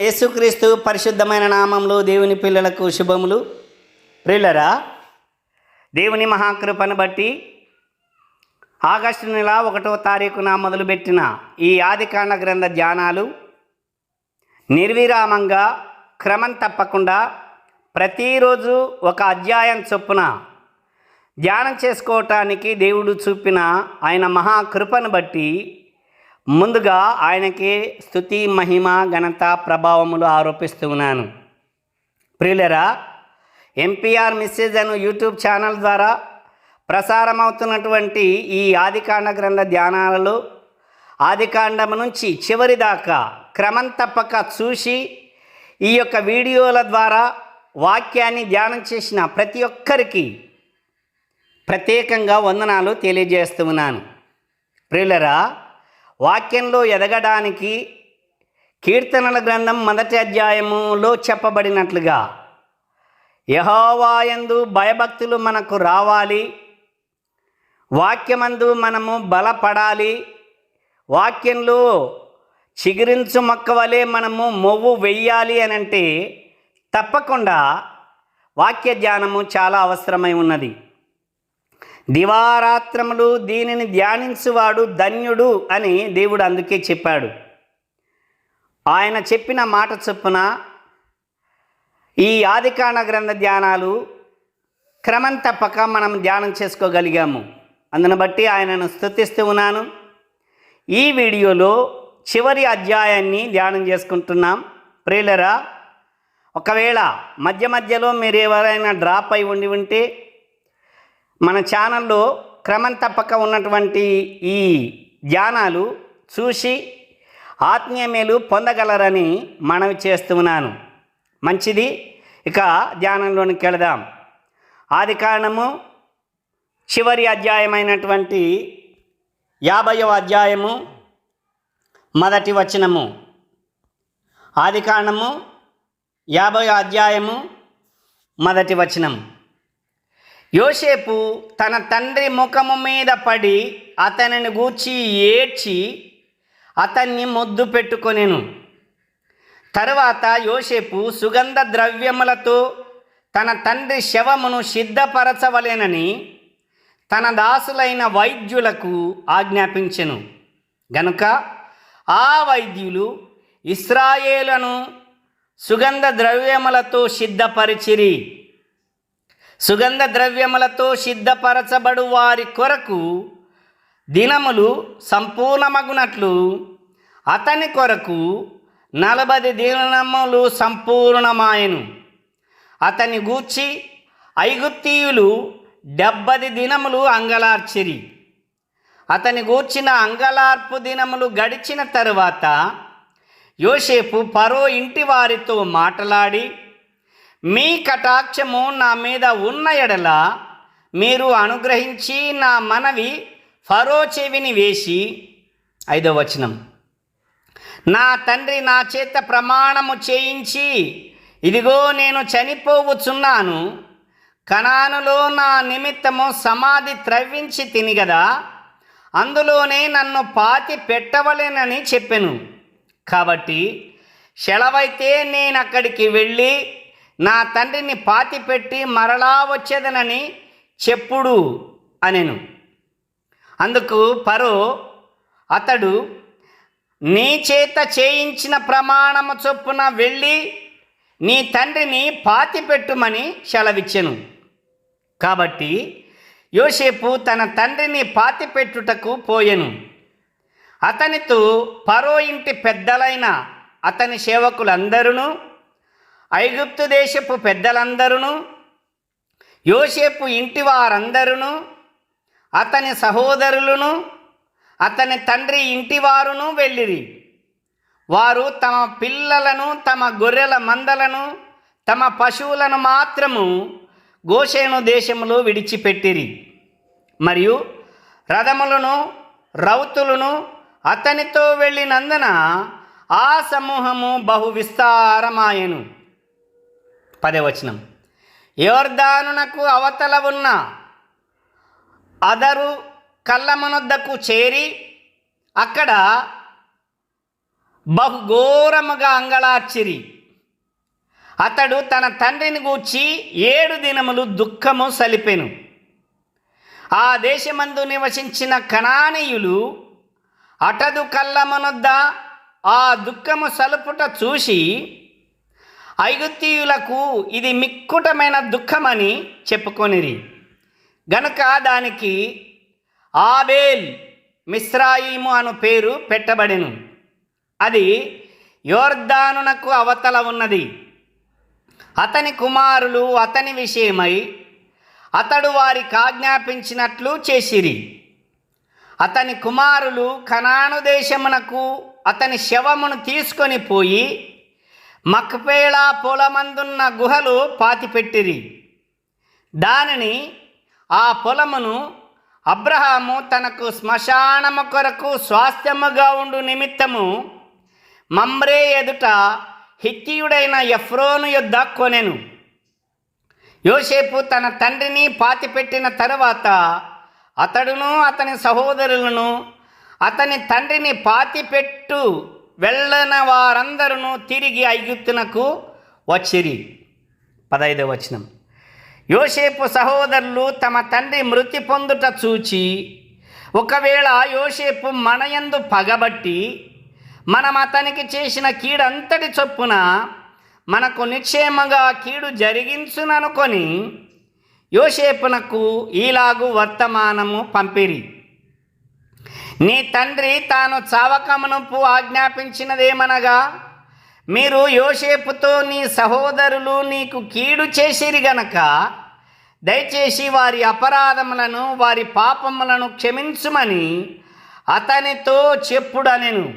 యేసుక్రీస్తు పరిశుద్ధమైన నామంలో దేవుని పిల్లలకు శుభములు. ప్రిల్లరా దేవుని మహాకృపను బట్టి ఆగస్టు నెల ఒకటో తారీఖున మొదలుపెట్టిన ఈ ఆదికాండ గ్రంథ ధ్యానాలు నిర్విరామంగా క్రమం తప్పకుండా ప్రతిరోజు ఒక అధ్యాయం చొప్పున ధ్యానం చేసుకోవటానికి దేవుడు చూపిన ఆయన మహాకృపను బట్టి ముందుగా ఆయనకి స్థుతి మహిమ ఘనత ప్రభావములు ఆరోపిస్తూ ఉన్నాను ప్రియులరా ఎంపీఆర్ మిస్సేజ్ అను యూట్యూబ్ ఛానల్ ద్వారా ప్రసారమవుతున్నటువంటి ఈ ఆదికాండ గ్రంథ ధ్యానాలలో ఆదికాండం నుంచి చివరి దాకా క్రమం తప్పక చూసి ఈ యొక్క వీడియోల ద్వారా వాక్యాన్ని ధ్యానం చేసిన ప్రతి ఒక్కరికి ప్రత్యేకంగా వందనాలు తెలియజేస్తున్నాను. ప్రియులరా వాక్యంలో ఎదగడానికి కీర్తనల గ్రంథం మొదటి అధ్యాయములో చెప్పబడినట్లుగా యహోవాయందు భయభక్తులు మనకు రావాలి వాక్యమందు మనము బలపడాలి వాక్యంలో చిగురించు మొక్క వలె మనము మొవ్వు వెయ్యాలి అని అంటే తప్పకుండా వాక్య ధ్యానము చాలా అవసరమై ఉన్నది. దివారాత్రములు దీనిని ధ్యానించువాడు ధన్యుడు అని దేవుడు అందుకే చెప్పాడు. ఆయన చెప్పిన మాట చొప్పున ఈ ఆదికాండ గ్రంథ ధ్యానాలు క్రమం తప్పక మనం ధ్యానం చేసుకోగలిగాము. అందును బట్టి ఆయనను స్తుతిస్తూ ఉన్నాను. ఈ వీడియోలో చివరి అధ్యాయాన్ని ధ్యానం చేసుకుంటున్నాం. ప్రియులరా ఒకవేళ మధ్య మధ్యలో మీరు ఎవరైనా డ్రాప్ అయి ఉండి ఉంటే మన ఛానల్లో క్రమం తప్పక ఉన్నటువంటి ఈ ధ్యానాలు చూసి ఆత్మీయ మేలు పొందగలరని మనవి చేస్తున్నాను మంచిది. ఇక ధ్యానంలోనికి వెళదాం ఆది కారణము చివరి అధ్యాయమైనటువంటి యాభైవ అధ్యాయము మొదటి వచనము. ఆది కారణము యాభై అధ్యాయము మొదటి వచనం. యోసేపు తన తండ్రి ముఖము మీద పడి అతనిని గూర్చి ఏడ్చి అతన్ని మొద్దు పెట్టుకొనెను. తరువాత యోసేపు సుగంధ ద్రవ్యములతో తన తండ్రి శవమును సిద్ధపరచవలెనని తన దాసులైన వైద్యులకు ఆజ్ఞాపించెను. గనుక ఆ వైద్యులు ఇస్రాయేలను సుగంధ ద్రవ్యములతో సిద్ధపరిచిరి. సుగంధ ద్రవ్యములతో సిద్ధపరచబడు వారి కొరకు దినములు సంపూర్ణమగునట్లు అతని కొరకు నలభై దినములు సంపూర్ణమాయను. అతని గూర్చి ఐగుప్తీయులు డెబ్బది దినములు అంగలార్చిరి. అతని గూర్చిన అంగలార్పు దినములు గడిచిన తరువాత యోసేపు పరో ఇంటి వారితో మాట్లాడి మీ కటాక్షము నా మీద ఉన్న ఎడల మీరు అనుగ్రహించి నా మనవి ఫరో చెవిని వేసి ఐదో వచనం. నా తండ్రి నా చేత ప్రమాణము చేయించి ఇదిగో నేను చనిపోవచ్చున్నాను కణానులో నా నిమిత్తము సమాధి త్రవ్వించి తిని గదా అందులోనే నన్ను పాతి పెట్టవలెనని చెప్పెను. కాబట్టి సెలవైతే నేను అక్కడికి వెళ్ళి నా తండ్రిని పాతి పెట్టి మరలా వచ్చేదనని చెప్పుడు అనెను. అందుకు పరో అతడు నీ చేత చేయించిన ప్రమాణము చొప్పున వెళ్ళి నీ తండ్రిని పాతి పెట్టుమని సెలవిచ్చెను. కాబట్టి యోసేపు తన తండ్రిని పాతి పెట్టుటకు పోయెను. అతనితో పరో ఇంటి పెద్దలైన అతని సేవకులందరూ ఐగుప్తు దేశపు పెద్దలందరూ యోసేపు ఇంటి వారందరూ అతని సహోదరులను అతని తండ్రి ఇంటివారును వెళ్ళిరి. వారు తమ పిల్లలను తమ గొర్రెల మందలను తమ పశువులను మాత్రము గోషేను దేశములో విడిచిపెట్టిరి. మరియు రథములను రౌతులను అతనితో వెళ్ళినందున ఆ సమూహము బహు విస్తారమాయను పదవచనం యోర్దానునకు అవతల ఉన్న అదరు కళ్ళమునొద్దకు చేరి అక్కడ బహుఘోరముగా అంగళార్చిరి. అతడు తన తండ్రిని గూర్చి ఏడు దినములు దుఃఖము సలిపెను. ఆ దేశమందు నివసించిన కణానీయులు అటదు కళ్ళమనొద్ద ఆ దుఃఖము సలుపుట చూసి ఐగుప్తీయులకు ఇది మిక్కుటమైన దుఃఖమని చెప్పుకొనిరి. గనుక దానికి ఆబేల్ మిశ్రాయిము అను పేరు పెట్టబడెను. అది యోర్దానునకు అవతల ఉన్నది. అతని కుమారులు అతని విషయమై అతడు వారికి ఆజ్ఞాపించినట్లు చేసిరి. అతని కుమారులు కనాను దేశమునకు అతని శవమును తీసుకొని పోయి మక్పేళా పొలమందున్న గుహలు పాతిపెట్టిరి. దానిని ఆ పొలమును అబ్రహాము తనకు శ్మశానము కొరకు స్వాస్థ్యముగా ఉండు నిమిత్తము మమ్రే ఎదుట హిత్తియుడైన ఎఫ్రోను యొద్ద కొనెను. యోసేపు తన తండ్రిని పాతిపెట్టిన తరువాత అతడును అతని సహోదరులను అతని తండ్రిని పాతిపెట్టు వెళ్ళిన వారందరూ తిరిగి ఐగుప్తునకు వచ్చిరి. పదైదవ వచనం. యోసేపు సహోదరులు తమ తండ్రి మృతి పొందుట చూచి ఒకవేళ యోసేపు మనయందు పగబట్టి మనం అతనికి చేసిన కీడంతటి చొప్పున మనకు నిక్షేమంగా కీడు జరిగించుననుకొని యోసేపునకు ఈలాగు వర్తమానము పంపిరి. నీ తండ్రి తాను చావకమునుపు ఆజ్ఞాపించినదేమనగా మీరు యోసేపుతో నీ సహోదరులు నీకు కీడు చేసిరి గనక దయచేసి వారి అపరాధములను వారి పాపములను క్షమించుమని అతనితో చెప్పుడనెను.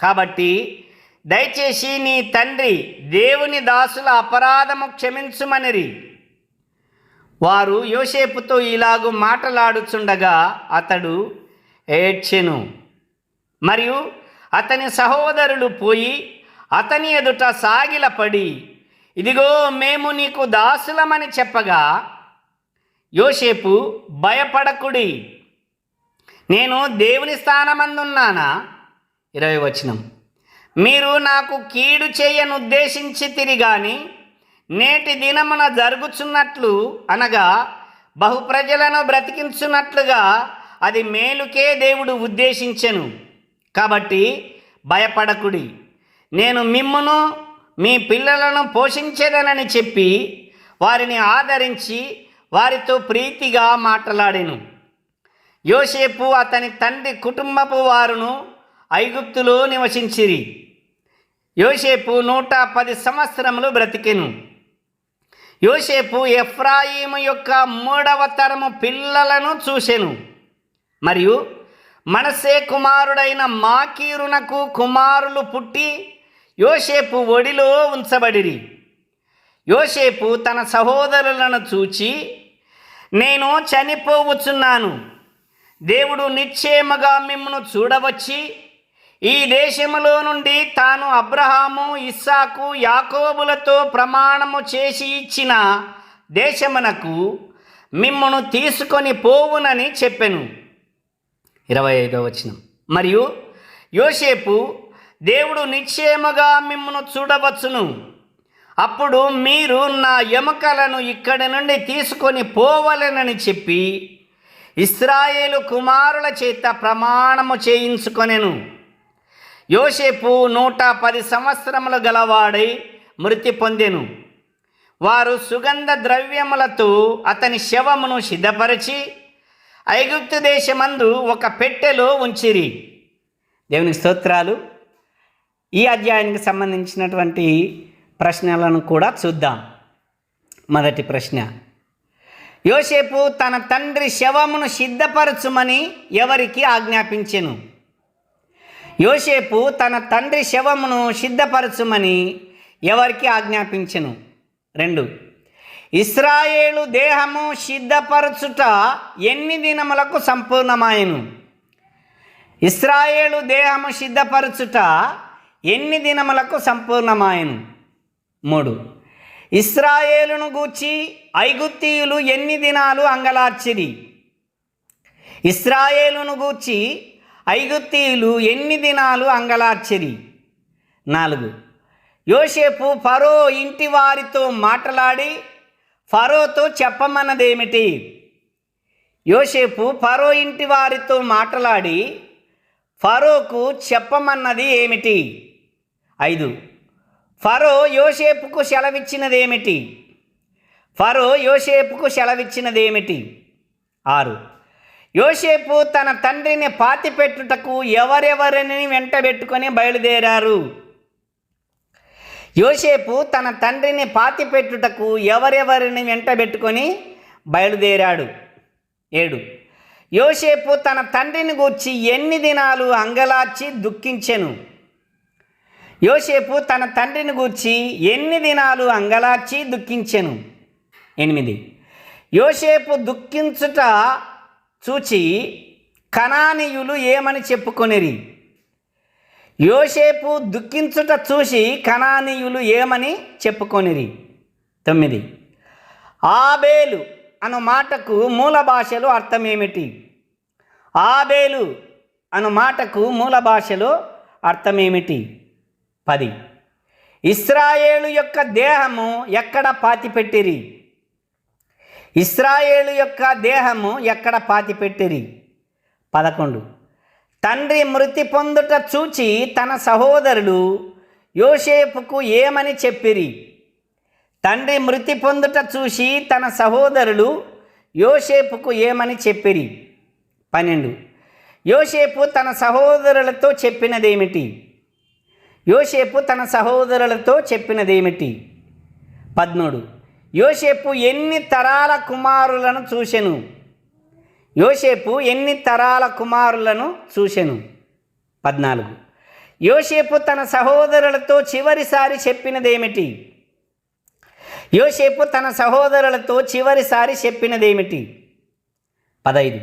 కాబట్టి దయచేసి నీ తండ్రి దేవుని దాసుల అపరాధము క్షమించుమనిరి. వారు యోసేపుతో ఇలాగు మాటలాడుచుండగా అతడు ఏడ్చెను. మరియు అతని సహోదరులు పోయి అతని ఎదుట సాగిలపడి ఇదిగో మేము నీకు దాసులమని చెప్పగా యోసేపు భయపడకుడి. నేను దేవుని స్థానమందున్నానా? ఇరవై వచనం. మీరు నాకు కీడు చేయనుద్దేశించి తిరిగాని నేటి దినమున జరుగుచున్నట్లు అనగా బహుప్రజలను బ్రతికించున్నట్లుగా అది మేలుకే దేవుడు ఉద్దేశించెను. కాబట్టి భయపడకుడి. నేను మిమ్మును మీ పిల్లలను పోషించేదనని చెప్పి వారిని ఆదరించి వారితో ప్రీతిగా మాట్లాడెను. యోసేపు అతని తండ్రి కుటుంబపు వారును ఐగుప్తులో నివసించిరి. యోసేపు నూట పది సంవత్సరములు బ్రతికెను. యోసేపు ఎఫ్రాయిము యొక్క మూడవ తరము పిల్లలను చూసెను. మరియు మనసే కుమారుడైన మాకీరునకు కుమారులు పుట్టి యోసేపు ఒడిలో ఉంచబడిరి. యోసేపు తన సహోదరులను చూచి నేను చనిపోవచ్చున్నాను. దేవుడు నిశ్చయముగా మిమ్మను చూడవచ్చి ఈ దేశములో నుండి తాను అబ్రహాము ఇస్సాకు యాకోబులతో ప్రమాణము చేసి ఇచ్చిన దేశమునకు మిమ్మను తీసుకొని పోవునని చెప్పెను. ఇరవై ఐదో వచనం. మరియు యోసేపు దేవుడు నిశ్చయముగా మిమ్మను చూడవచ్చును. అప్పుడు మీరు నా ఎముకలను ఇక్కడి నుండి తీసుకొని పోవలెనని చెప్పి ఇస్రాయేలు కుమారుల చేత ప్రమాణము చేయించుకొనెను. యోసేపు నూట పది సంవత్సరములు గలవాడై మృతి పొందెను. వారు సుగంధ ద్రవ్యములతో అతని శవమును సిద్ధపరిచి ఐగుప్తు దేశమందు ఒక పెట్టెలో ఉంచిరి. దేవునికి స్తోత్రాలు. ఈ అధ్యాయానికి సంబంధించినటువంటి ప్రశ్నలను కూడా చూద్దాం. మొదటి ప్రశ్న. యోసేపు తన తండ్రి శవమును సిద్ధపరచుమని ఎవరికి ఆజ్ఞాపించెను? యోసేపు తన తండ్రి శవమును సిద్ధపరచుమని ఎవరికి ఆజ్ఞాపించెను? రెండు. ఇస్రాయేలు దేహము సిద్ధపరచుట ఎన్ని దినములకు సంపూర్ణమాయను? ఇస్రాయేలు దేహము సిద్ధపరచుట ఎన్ని దినములకు సంపూర్ణమాయను? మూడు. ఇస్రాయేలును గూర్చి ఐగుప్తీయులు ఎన్ని దినాలు అంగలార్చిరి? ఇస్రాయేలును గూర్చి ఐగుప్తీయులు ఎన్ని దినాలు అంగలార్చిరి? నాలుగు. యోసేపు ఫరో ఇంటి వారితో మాట్లాడి ఫరోతో చెప్పమన్నదేమిటి? యోసేపు ఫరో ఇంటి వారితో మాట్లాడి ఫరోకు చెప్పమన్నది ఏమిటి? ఐదు. ఫరో యోసేపుకు సెలవిచ్చినదేమిటి? ఫరో యోసేపుకు సెలవిచ్చినదేమిటి? ఆరు. యోసేపు తన తండ్రిని పాతిపెట్టుటకు ఎవరెవరిని వెంటబెట్టుకొని బయలుదేరారు? యోసేపు తన తండ్రిని పాతిపెట్టుటకు ఎవరెవరిని వెంటబెట్టుకొని బయలుదేరాడు. ఏడు. యోసేపు తన తండ్రిని గూర్చి ఎన్ని దినాలు అంగలార్చి దుఃఖించెను? యోసేపు తన తండ్రిని గూర్చి ఎన్ని దినాలు అంగలార్చి దుఃఖించెను? ఎనిమిది. యోసేపు దుఃఖించుట చూచి కణానీయులు ఏమని చెప్పుకొనిరి? యోసేపు దుఃఖించుట చూసి కణానీయులు ఏమని చెప్పుకొనిరి? తొమ్మిది. ఆబేలు అను మాటకు మూల భాషలో అర్థమేమిటి? ఆబేలు అను మాటకు మూల భాషలో అర్థమేమిటి? పది. ఇస్రాయేలు యొక్క దేహము ఎక్కడ పాతిపెట్టిరి? ఇస్రాయేలు యొక్క దేహము ఎక్కడ పాతిపెట్టిరి? పదకొండు. తండ్రి మృతి పొందుట చూచి తన సహోదరులు యోసేపుకు ఏమని చెప్పిరి? తండ్రి మృతి పొందుట చూసి తన సహోదరులు యోసేపుకు ఏమని చెప్పిరి? పన్నెండు. యోసేపు తన సహోదరులతో చెప్పినదేమిటి? యోసేపు తన సహోదరులతో చెప్పినదేమిటి? పద్మూడు. యోసేపు ఎన్ని తరాల కుమారులను చూసెను? యోసేపు ఎన్ని తరాల కుమారులను చూసెను పద్నాలుగు. యోసేపు తన సహోదరులతో చివరిసారి చెప్పినదేమిటి? యోసేపు తన సహోదరులతో చివరిసారి చెప్పినదేమిటి? పదైదు.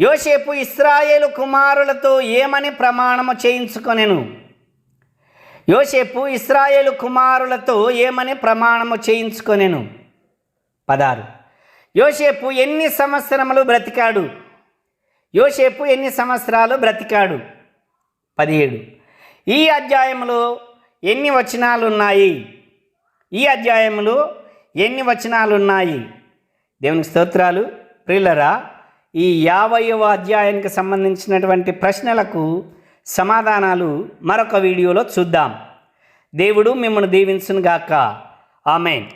యోసేపు ఇస్రాయేలు కుమారులతో ఏమని ప్రమాణము చేయించుకొనెను? యోసేపు ఇస్రాయేలు కుమారులతో ఏమని ప్రమాణము చేయించుకొనెను? పదారు యోసేపు ఎన్ని సంవత్సరములు బ్రతికాడు? యోసేపు ఎన్ని సంవత్సరాలు బ్రతికాడు? పదిహేడు. ఈ అధ్యాయంలో ఎన్ని వచనాలు ఉన్నాయి ఈ అధ్యాయంలో ఎన్ని వచనాలు ఉన్నాయి దేవునికి స్తోత్రాలు. ప్రిల్లరా ఈ యాభైవ అధ్యాయానికి సంబంధించినటువంటి ప్రశ్నలకు సమాధానాలు మరొక వీడియోలో చూద్దాం. దేవుడు మిమ్మల్ని దీవించునుగాక. ఆమెన్.